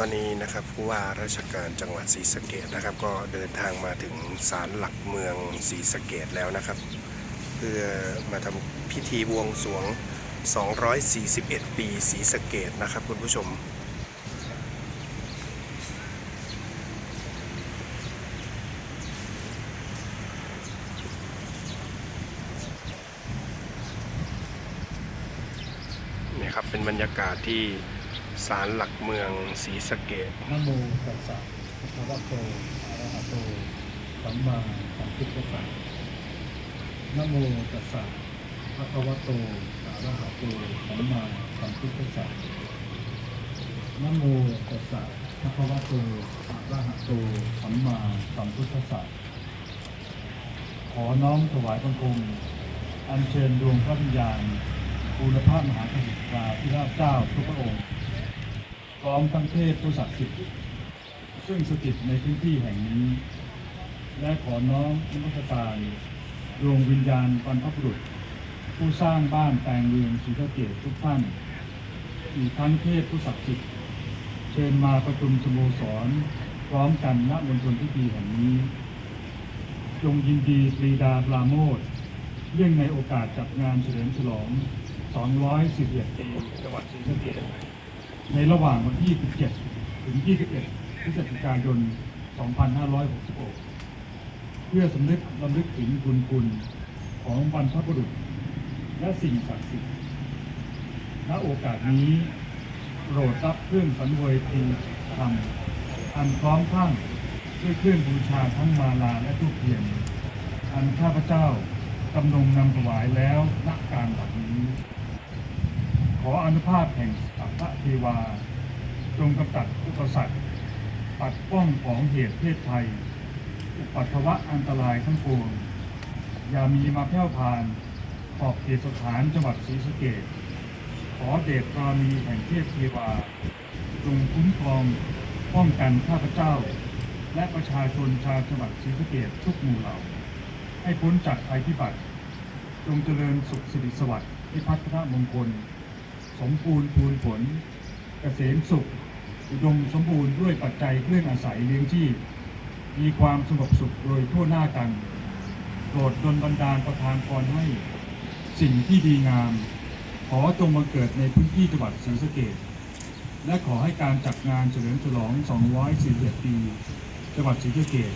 ตอนนี้นะครับผู้ว่าราชการจังหวัดศรีสะเกดนะครับ ก็เดินทางมาถึงศาลหลักเมืองศรีสะเกดแล้วนะครับ เพื่อมาทำพิธีบวงสรวง 241 ปีศรีสะเกดนะครับคุณผู้ชมนี่ครับเป็นบรรยากาศที่ ศาลหลักเมืองศรีสะเกดนะโมตัสสะภะคะวะโตอะระหะโตสัมมาสัมพุทธัสสะนะโมตัสสะภะคะวะโตอะระหะโตสัมมาสัมพุทธัสสะนะโมตัสสะภะคะวะโตอะระหะโตสัมมาสัมพุทธัสสะขอน้อมถวายบังคม อัญเชิญดวงพระวิญญาณบูรพามหากษัตริย์าธิราชเจ้าทุกพระองค์ พร้อมทั้งเทพผู้ศักดิ์สิทธิ์ซึ่งสถิตในพื้นที่แห่งนี้ และขอน้อมนมัสการดวงวิญญาณบรรพบุรุษ ผู้สร้างบ้านแปลงเมืองศรีสะเกษทุกท่านอีกทั้งเทพผู้ศักดิ์สิทธิ์เชิญมาประชุมสโมสร พร้อมกันณมณฑลพิธีแห่งนี้ จงยินดีปรีดาปราโมทเรื่องในโอกาสจัดงานเฉลิมฉลอง211ปีจังหวัดศรีสะเกษ ในระหว่างวันที่ 17 ถึง 21 พฤศจิกายน 2566 เพื่อสำนึกลำลึกถึงบุญคุณของบรรพบุรุษ และสิ่งศักดิ์สิทธิ์ ณ โอกาสนี้โปรดรับเครื่องสันเวยทีธรรมอันพร้อมข้างด้วยเครื่องบูชาทั้งมาลาและทูปเทียน อันข้าพเจ้ากำนงนำถวายแล้วณการบัดนี้ ออนุภาพแห่งสัพพะเทวา จงกำจัดอุปสรรคปัดป้องของเหตุเพศภัย อุปัตวะอันตรายทั้งปวง อย่ามีมาแพร่วพาน ขอบเขตสถานจังหวัดศรีสะเกษขอเดชบารมีแห่งเทพเทวา จงคุ้มครองป้องกันข้าพเจ้า และประชาชนชาวจังหวัดศรีสะเกษทุกหมู่เหล่า ให้พ้นจากภัยพิบัติ จงเจริญสุขสิริสวัสดิ์พิพัฒนมงคล สมบูรณ์พูนผลเกษมสุข อุดมสมบูรณ์ด้วยปัจจัยเครื่องอาศัยเลี้ยงชีพมีความสงบสุขโดยทั่วหน้ากันโปรดดลบันดาลประทานพรให้ สิ่งที่ดีงาม ขอจงมาเกิดในพื้นที่จังหวัดศรีสะเกษและขอให้การจัดงานเฉลิมฉลอง 241 ปี จังหวัดศรีสะเกษ